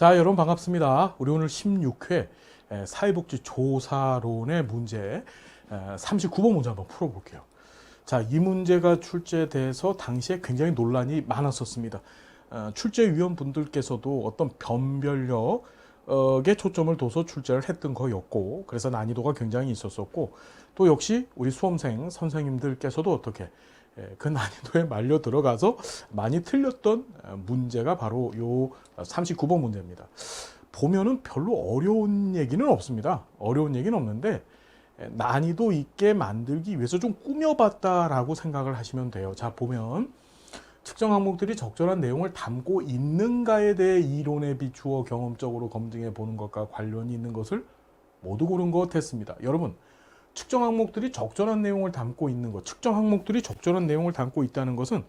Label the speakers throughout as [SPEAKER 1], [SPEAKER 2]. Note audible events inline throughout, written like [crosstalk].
[SPEAKER 1] 자, 여러분 반갑습니다. 우리 오늘 16회 에, 사회복지 조사론의 문제 에, 39번 문제 한번 풀어볼게요. 자, 이 문제가 출제돼서 당시에 굉장히 논란이 많았었습니다. 어, 출제위원분들께서도 어떤 변별력 에 초점을 둬서 출제를 했던 거였고, 그래서 난이도가 굉장히 있었었고, 또 역시 우리 수험생 선생님들께서도 어떻게 예, 그 [laughs] 난이도에 말려 들어가서 많이 틀렸던 어, 문제가 바로 요 39번 문제입니다. 보면은 별로 어려운 얘기는 없습니다. 어려운 얘기는 없는데 예, 난이도 있게 만들기 위해서 좀 꾸며봤다라고 생각을 하시면 돼요. 자, 보면 측정 항목들이 적절한 내용을 담고 있는가에 대해 이론에 비추어 경험적으로 검증해 보는 것과 관련이 있는 것을 모두 고른 것 했습니다. 여러분, 측정 항목들이 적절한 내용을 담고 있는 것, 측정 항목들이 적절한 내용을 담고 있다는 것은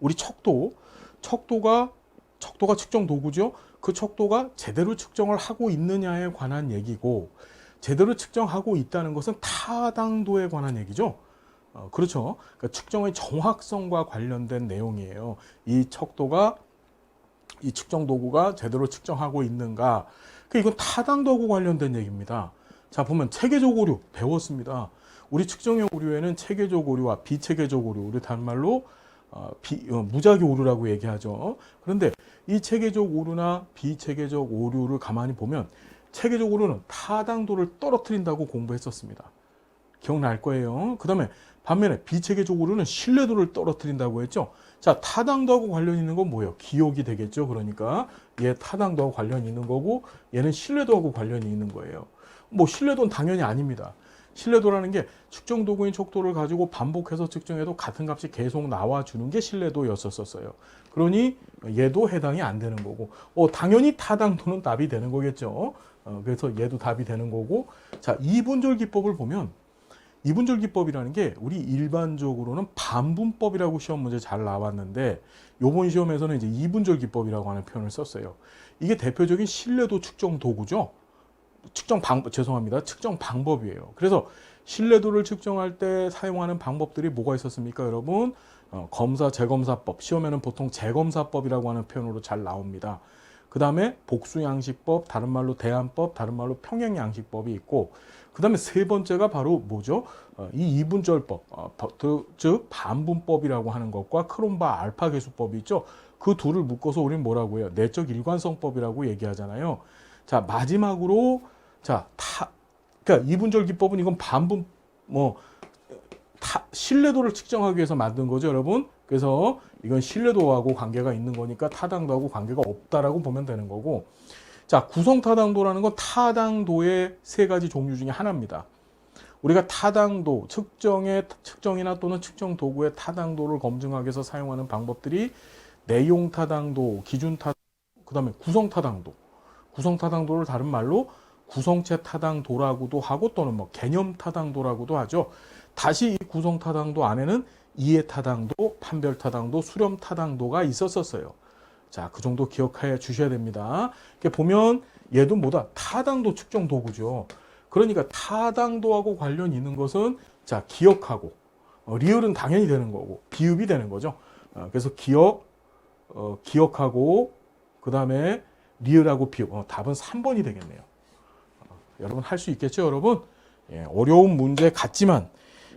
[SPEAKER 1] 우리 척도, 척도가 척도가 측정 도구죠. 그 척도가 제대로 측정을 하고 있느냐에 관한 얘기고 제대로 측정하고 있다는 것은 타당도에 관한 얘기죠. 어, 그렇죠. 그러니까 측정의 정확성과 관련된 내용이에요. 이 척도가 이 측정 도구가 제대로 측정하고 있는가. 그 이건 타당도하고 관련된 얘기입니다. 자 보면 체계적 오류 배웠습니다. 우리 측정형 오류에는 체계적 오류와 비체계적 오류, 우리 단말로 어, 비, 어, 무작위 오류라고 얘기하죠. 그런데 이 체계적 오류나 비체계적 오류를 가만히 보면 체계적 오류는 타당도를 떨어뜨린다고 공부했었습니다. 기억날 거예요. 그 다음에 반면에 비체계적 오류는 신뢰도를 떨어뜨린다고 했죠. 자, 타당도하고 관련 있는 건 뭐예요? 기억이 되겠죠. 그러니까 얘 타당도하고 관련이 있는 거고 얘는 신뢰도하고 관련이 있는 거예요. 뭐 신뢰도는 당연히 아닙니다. 신뢰도라는 게 측정 도구인 척도를 가지고 반복해서 측정해도 같은 값이 계속 나와주는 게 신뢰도였었어요. 그러니 얘도 해당이 안 되는 거고, 어, 당연히 타당도는 답이 되는 거겠죠. 어, 그래서 얘도 답이 되는 거고, 자, 이분절 기법을 보면 이분절 기법이라는 게 우리 일반적으로는 반분법이라고 시험 문제 잘 나왔는데 요번 시험에서는 이제 이분절 기법이라고 하는 표현을 썼어요. 이게 대표적인 신뢰도 측정 도구죠. 측정 방 죄송합니다. 측정 방법이에요. 그래서 신뢰도를 측정할 때 사용하는 방법들이 뭐가 있었습니까, 여러분? 어, 검사 재검사법 시험에는 보통 재검사법이라고 하는 표현으로 잘 나옵니다. 그 다음에 복수양식법, 다른 말로 대안법, 다른 말로 평행양식법이 있고, 그 다음에 세 번째가 바로 뭐죠? 어, 이 이분절법, 어, 더- 즉 반분법이라고 하는 것과 크롬바 알파 계수법이 있죠. 그 둘을 묶어서 우리는 뭐라고 해요? 내적 일관성법이라고 얘기하잖아요. 자 마지막으로 자 타, 그러니까 이분절 기법은 이건 반분 뭐 타, 신뢰도를 측정하기 위해서 만든 거죠, 여러분. 그래서 이건 신뢰도하고 관계가 있는 거니까 타당도하고 관계가 없다라고 보면 되는 거고. 자, 구성 타당도라는 건 타당도의 세 가지 종류 중에 하나입니다. 우리가 타당도, 측정의 측정이나 또는 측정 도구의 타당도를 검증하기 위해서 사용하는 방법들이 내용 타당도, 기준 타당도, 그다음에 구성 타당도. 구성 타당도를 다른 말로 구성체 타당도라고도 하고 또는 뭐 개념 타당도라고도 하죠. 다시 이 구성 타당도 안에는 이해 타당도, 판별 타당도, 수렴 타당도가 있었었어요. 자, 그 정도 기억해 주셔야 됩니다. 이렇게 보면 얘도 뭐다? 타당도 측정 도구죠. 그러니까 타당도하고 관련 있는 것은 자, 기억하고 어, 리을은 당연히 되는 거고 비읍이 되는 거죠. 어, 그래서 기억 어, 기억하고 그 다음에 리을하고 비읍. 어, 답은 3번이 되겠네요. 어, 여러분 할 수 있겠죠, 여러분? 예, 어려운 문제 같지만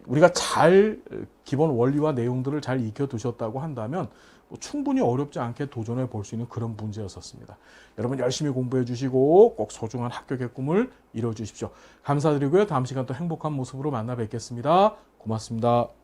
[SPEAKER 1] 우리가 잘 기본 원리와 내용들을 잘 익혀 두셨다고 한다면 뭐 충분히 어렵지 않게 도전해 볼 수 있는 그런 문제였었습니다. 여러분 열심히 공부해 주시고 꼭 소중한 합격의 꿈을 이뤄 주십시오. 감사드리고요. 다음 시간 또 행복한 모습으로 만나 뵙겠습니다. 고맙습니다.